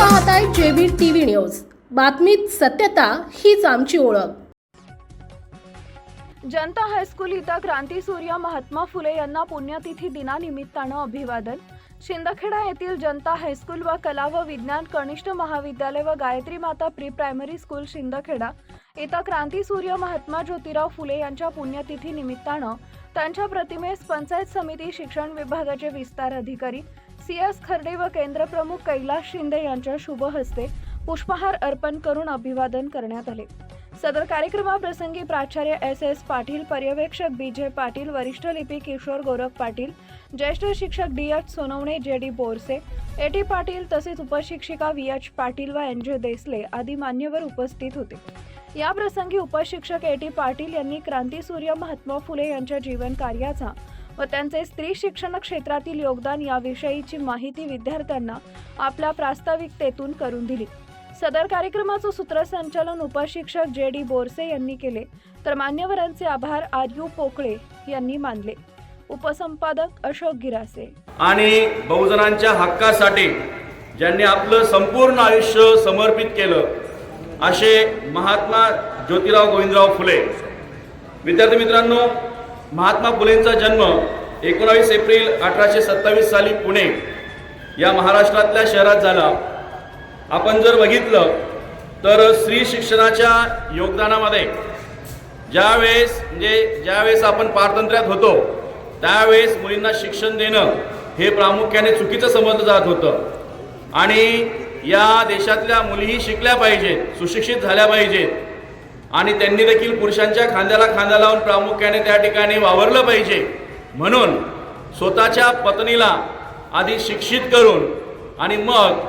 पाहताय JB TV news. बातमीत सत्यता हीच आमची ओळख. जनता हायस्कूल इथं क्रांतीसूर्य महात्मा फुले यांना पुण्यतिथी दिनानिमित्तानं अभिवादन. शिंदखेडा येथील जनता हायस्कूल व कला व विज्ञान कनिष्ठ महाविद्यालय व गायत्री माता प्री प्रायमरी स्कूल शिंदखेडा. इथं क्रांतीसूर्य महात्मा ज्योतिराव फुले यांच्या पुण्यतिथी निमित्तानं त्यांच्या प्रतिमेस पंचायत समिती शिक्षण विभागाचे विस्तार अधिकारी सी एस खर्डे व केंद्रप्रमुख कैलास शिंदे यांच्या शुभ हस्ते पुष्पहार अर्पण करून अभिवादन करण्यात आले. सदर कार्यक्रमाप्रसंगी प्राचार्य एस एस पाटील पर्यवेक्षक बी जे पाटील वरिष्ठ लिपी किशोर गोरख पाटील ज्येष्ठ शिक्षक D H Sonawane J D Borse A T Patil तसेच उपशिक्षिका व्ही एच पाटील व एन जे देसले आदी मान्यवर उपस्थित होते. या प्रसंगी उपशिक्षक ए टी पाटील यांनी क्रांतीसूर्य महात्मा फुले यांच्या जीवन कार्याचा व त्यांचे स्त्री शिक्षण क्षेत्रातील योगदान याविषयीची माहिती विद्यार्थ्यांना आपल्या प्रास्ताविकतेतून करून दिली. सदर कार्यक्रमाचं सूत्रसंचालन उपशिक्षक जे डी बोरसे यांनी केले. तर मान्यवरांचे आभार आर्यू पोकळे यांनी मानले. उपसंपादक अशोक गिरासे. आणि बहुजनांच्या हक्कासाठी ज्यांनी आपलं संपूर्ण आयुष्य समर्पित केलं असे महात्मा ज्योतिराव गोविंदराव फुले. विद्यार्थी मित्रांनो महात्मा फुलेंचा जन्म एकोणावीस एप्रिल अठराशे सत्तावीस साली पुणे या महाराष्ट्रातल्या शहरात झाला. आपण जर बघितलं तर स्त्री शिक्षणाच्या योगदानामध्ये ज्यावेळेस म्हणजे ज्यावेळेस आपण पारतंत्र्यात होतो त्यावेळेस मुलींना शिक्षण देणं हे प्रामुख्याने चुकीचं समजलं जात होतं. आणि या देशातल्या मुलीही शिकल्या पाहिजेत सुशिक्षित झाल्या पाहिजेत. आणि त्यांनी देखील पुरुषांच्या खांद्याला खांदा लावून प्रामुख्याने त्या ठिकाणी वावरलं पाहिजे. म्हणून स्वतःच्या पत्नीला आधी शिक्षित करून आणि मग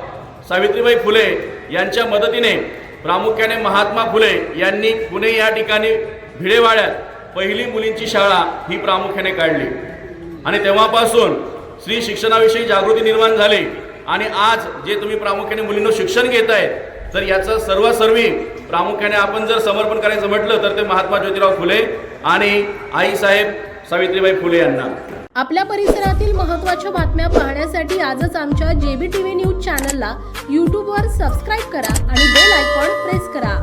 सावित्रीबाई फुले यांच्या मदतीने प्रामुख्याने महात्मा फुले यांनी पुणे या ठिकाणी भिडेवाड्यात पहिली मुलींची शाळा ही प्रामुख्याने काढली. आणि तेव्हापासून स्त्री शिक्षणाविषयी जागृती निर्माण झाली आणि आज जे तुम्ही प्रामुख्याने मुलींना शिक्षण घेत आहेत तर याचं सर्वसर्वी प्रामुख्याने आपण जर समर्पण करायचं म्हटलं तर ते महात्मा ज्योतिराव फुले आणि आईसाहेब सावित्रीबाई फुले यांना. आपल्या परिसरातील महत्त्वाच्या बातम्या पाहण्यासाठी आजच आमच्या जेबी टीव्ही न्यूज चॅनलला यूट्यूबवर सबस्क्राईब करा आणि बेल आयकॉन प्रेस करा.